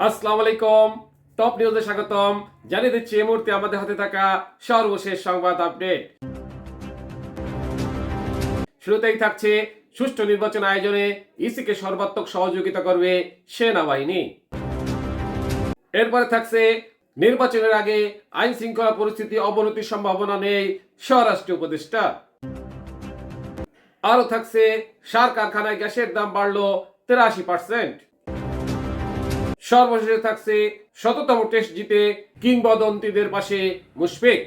আসসালামু আলাইকুম। টপ নিউজে স্বাগতম। জানিয়ে দিচ্ছি এই মুহূর্তে আমাদের হাতে থাকা সর্বশেষ সংবাদ আপডেট। শুরুতেই থাকছে সুষ্ঠু নির্বাচন আয়োজনে ইসিকে সর্বাত্মক সহযোগিতা করবে সেনাবাহিনী। এরপরে থাকছে নির্বাচনের আগে আইন শৃঙ্খলা পরিস্থিতি অবনতির সম্ভাবনা নেই স্বরাষ্ট্র উপদেষ্টা। আরও থাকছে সার কারখানায় গ্যাসের দাম বাড়লো তেরাশি পার্সেন্ট। সর্বশেষে থাকছে শততম টেস্ট জিতে কিংবদন্তিদের পাশে মুশফিক।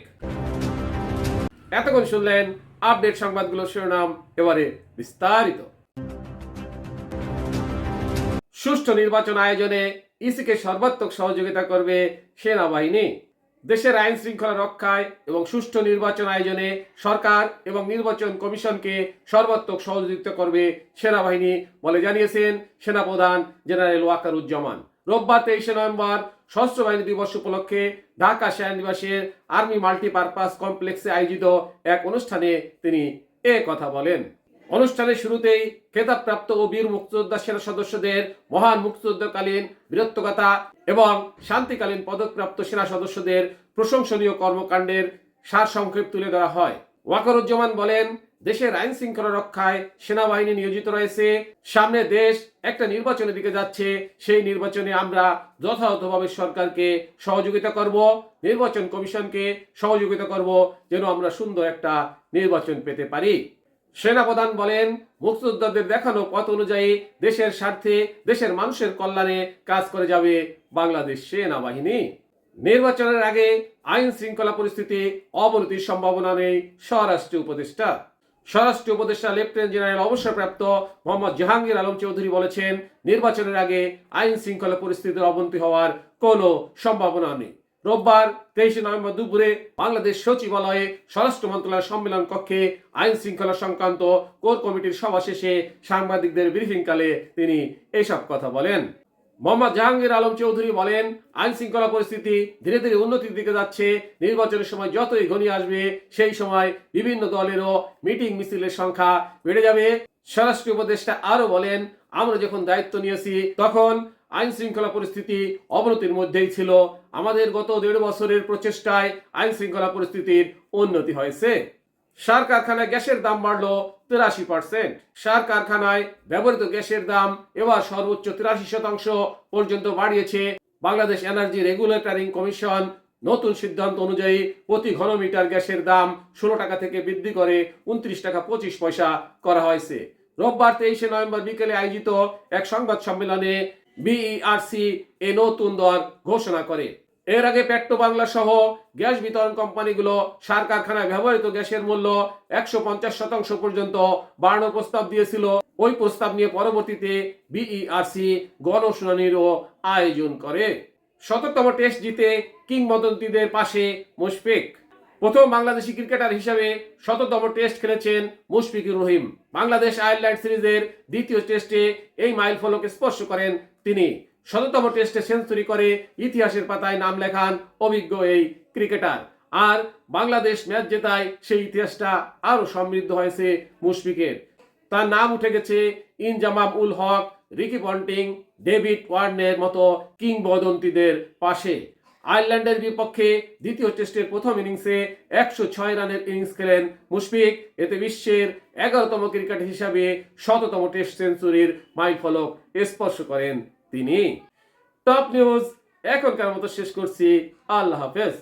এতক্ষণ শুনলেন আপডেট সংবাদগুলোর শিরোনাম, এবারে বিস্তারিত। সুষ্ঠু নির্বাচন আয়োজনে ইসিকে সর্বাত্মক সহযোগিতা করবে সেনাবাহিনী। দেশের আইন শৃঙ্খলা রক্ষায় এবং সুষ্ঠু নির্বাচন আয়োজনে সরকার এবং নির্বাচন কমিশনকে সর্বাত্মক সহযোগিতা করবে সেনাবাহিনী, বলে জানিয়েছেন সেনাপ্রধান জেনারেল ওয়াকারুজ্জামান। রোববার তেইশে নভেম্বর সশস্ত্র বাহিনী দিবস উপলক্ষে ঢাকা সেনানিবাসের আর্মি মাল্টিপারপাস কমপ্লেক্সে আয়োজিত এক অনুষ্ঠানে তিনি এ কথা বলেন। অনুষ্ঠানের শুরুতেই খেতাবপ্রাপ্ত ও বীর মুক্তিযোদ্ধা সেনা সদস্যদের মহান মুক্তিযুদ্ধকালীন বীরত্বগাথা এবং শান্তিকালীন পদকপ্রাপ্ত সেনা সদস্যদের প্রশংসনীয় কর্মকাণ্ডের সার সংক্ষেপ তুলে ধরা হয়। ওয়াকারুজ্জামান বলেন দেশের আইন শৃঙ্খলা রক্ষায় সেনাবাহিনী নিয়োজিত রয়েছে। সামনে দেশ একটা নির্বাচনের দিকে যাচ্ছে। সেই নির্বাচনে আমরা যথাযথভাবে সরকারকে সহযোগিতা করব, নির্বাচন কমিশনকে সহযোগিতা করব, যেন আমরা সুন্দর একটা নির্বাচন পেতে পারি। সেনাপ্রধান বলেন, মুক্তিযোদ্ধাদের দেখানো পথ অনুযায়ী দেশের স্বার্থে, দেশের মানুষের কল্যাণে কাজ করে যাবে বাংলাদেশ সেনাবাহিনী। নির্বাচনের আগে আইন শৃঙ্খলা পরিস্থিতি অবনতির সম্ভাবনা নেই, স্বরাষ্ট্র উপদেষ্টা। স্বরাষ্ট্র উপদেষ্টা লেফটেন্যান্ট জেনারেল অবসরপ্রাপ্ত মোহাম্মদ জাহাঙ্গীর আলম চৌধুরী বলেছেন, নির্বাচনের আগে আইন শৃঙ্খলা পরিস্থিতির অবনতি হওয়ার কোনো সম্ভাবনা নেই। রোববার তেইশে নভেম্বর দুপুরে বাংলাদেশ সচিবালয়ে স্বরাষ্ট্র মন্ত্রণালয় সম্মেলন কক্ষে আইন শৃঙ্খলা সংক্রান্ত কোর কমিটির সভা শেষে সাংবাদিকদের ব্রিফিংকালে তিনি এসব কথা বলেন। মোহাম্মদ জাহাঙ্গীর আলম চৌধুরী বলেন, আইন শৃঙ্খলা পরিস্থিতি ধীরে ধীরে উন্নতির দিকে যাচ্ছে। নির্বাচনের সময় যতই ঘনিয়ে আসবে, সেই সময় বিভিন্ন দলেরও মিটিং মিছিলের সংখ্যা বেড়ে যাবে। স্বরাষ্ট্র উপদেষ্টা আরও বলেন, আমরা যখন দায়িত্ব নিয়েছি, তখন আইন শৃঙ্খলা পরিস্থিতি অবনতির মধ্যেই ছিল। আমাদের গত দেড় বছরের প্রচেষ্টায় আইন শৃঙ্খলা পরিস্থিতির উন্নতি হয়েছে। সার কারখানায় গ্যাসের দাম বাড়লো তিরাশি পার্সেন্ট। সার কারখানায় ব্যবহৃত গ্যাসের দাম এবার সর্বোচ্চ তিরাশি শতাংশ পর্যন্ত বাড়িয়েছে বাংলাদেশ এনার্জি রেগুলেটরিং কমিশন। নতুন সিদ্ধান্ত অনুযায়ী প্রতি ঘনমিটার গ্যাসের দাম ষোলো টাকা থেকে বৃদ্ধি করে উনত্রিশ টাকা পঁচিশ পয়সা করা হয়েছে। রোববার তেইশে নভেম্বর বিকেলে আয়োজিত এক সংবাদ সম্মেলনে বিইআরসি এ নতুন দর ঘোষণা করে। এর আগে পেট্রো বাংলা সহ গ্যাস বিতরণ কোম্পানিগুলো সার কারখানায় ব্যবহৃত গ্যাসের মূল্য একশো পঞ্চাশ শতাংশ পর্যন্ত বাড়ানোর প্রস্তাব দিয়েছিল। ওই প্রস্তাব নিয়ে পরবর্তীতে বিইআরসি গণশুনানিরও আয়োজন করে। শততম টেস্ট জিতে কিংবদন্তিদের পাশে মুশফিক। প্রথম বাংলাদেশি ক্রিকেটার হিসেবে শততম টেস্ট খেলেছেন মুশফিকুর রহিম। বাংলাদেশ আয়ারল্যান্ড সিরিজের দ্বিতীয় টেস্টে এই মাইল ফলক স্পর্শ করেন তিনি। শততম টেস্টে সেঞ্চুরি করে ইতিহাসের পাতায় নাম লেখান অভিজ্ঞ এই ক্রিকেটার। আর বাংলাদেশ ম্যাচ জেতায় সেই ইতিহাসটা আরও সমৃদ্ধ হয়েছে মুশফিকের। তার নাম উঠে গেছে Inzamam ul Haq, Ricky Ponting, David ওয়ার্নের মতো কিংবদন্তিদের পাশে। আয়ারল্যান্ডের বিপক্ষে দ্বিতীয় টেস্টের প্রথম ইনিংসে একশো ছয় রানের ইনিংস খেলেন মুশফিক। এতে বিশ্বের এগারোতম ক্রিকেট হিসাবে শততম টেস্ট সেঞ্চুরির মাইলফলক স্পর্শ করেন। তিনি। টপ নিউজ এখনকার মতো শেষ করছি। আল্লাহ হাফেজ।